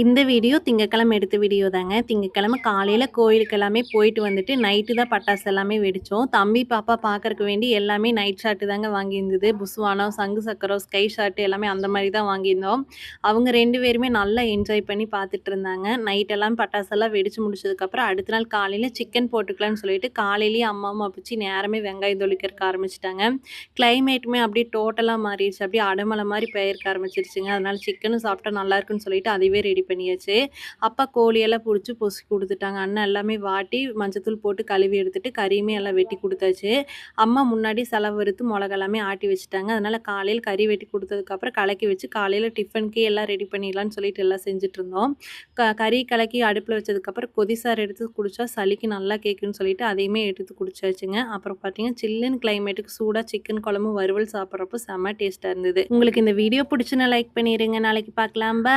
இந்த வீடியோ திங்கக்கிழமை எடுத்த வீடியோ தாங்க. திங்கக்கிழமை காலையில் கோயிலுக்கு எல்லாமே போயிட்டு வந்துட்டு நைட்டு தான் பட்டாசு எல்லாமே வெடித்தோம் தம்பி பாப்பா பார்க்கறக்கு வேண்டி எல்லாமே நைட் ஷாட்டு தாங்க வாங்கியிருந்தது. புஸ்வானம் சங்கு சக்கரம் ஸ்கை ஷாட்டு எல்லாமே அந்த மாதிரி தான் வாங்கியிருந்தோம். அவங்க ரெண்டு பேருமே நல்லா என்ஜாய் பண்ணி பார்த்துட்டு இருந்தாங்க. நைட் எல்லாம் பட்டாசெல்லாம் வெடிச்சு முடிச்சதுக்கப்புறம் அடுத்த நாள் காலையில் சிக்கன் போட்டுக்கலாம்னு சொல்லிட்டு காலையிலேயே அம்மா அம்மா பிடிச்சி நேரமே வெங்காயம் தொளிக்கிறக்க ஆரம்பிச்சிட்டாங்க. கிளைமேட்டுமே அப்படியே டோட்டலாக மாறிடுச்சு. அப்படியே அடமலை மாதிரி பெயர்க்க ஆரம்பிச்சிருச்சுங்க. அதனால் சிக்கனும் சாப்பிட்டா நல்லாயிருக்குன்னு சொல்லிட்டு அதுவே ரெடி பண்ணியாச்சு. அப்பா கோழியெல்லாம் பிடிச்சி பொசுக்கி கொடுத்துட்டாங்க. அண்ணன் எல்லாமே வாட்டி மஞ்சத்தூள் போட்டு கழுவி எடுத்துட்டு கறியுமே எல்லாம் வெட்டி கொடுத்தாச்சு. அம்மா முன்னாடி செலவு வறுத்து மிளகெல்லாமே ஆட்டி வச்சுட்டாங்க. அதனால் காலையில் கறி வெட்டி கொடுத்ததுக்கப்புறம் கலக்கி வச்சு காலையில் டிஃபனுக்கே எல்லாம் ரெடி பண்ணிடலான்னு சொல்லிட்டு எல்லாம் செஞ்சுட்டு இருந்தோம். க கறி கலக்கி அடுப்பில் வச்சதுக்கப்புறம் கொதிசார் எடுத்து குடித்தா சளிக்கு நல்லா கேட்குன்னு சொல்லிட்டு அதையுமே எடுத்து குடிச்சாச்சுங்க. அப்புறம் பார்த்தீங்கன்னா சில்லுன்னு கிளைமேட்டுக்கு சூடாக சிக்கன் குழம்பு வறுவல் சாப்பிட்றப்போ செம்ம டேஸ்ட்டாக இருந்தது. உங்களுக்கு இந்த வீடியோ பிடிச்சுன்னா லைக் பண்ணிடுங்க நாளைக்கு பார்க்கலாம் பா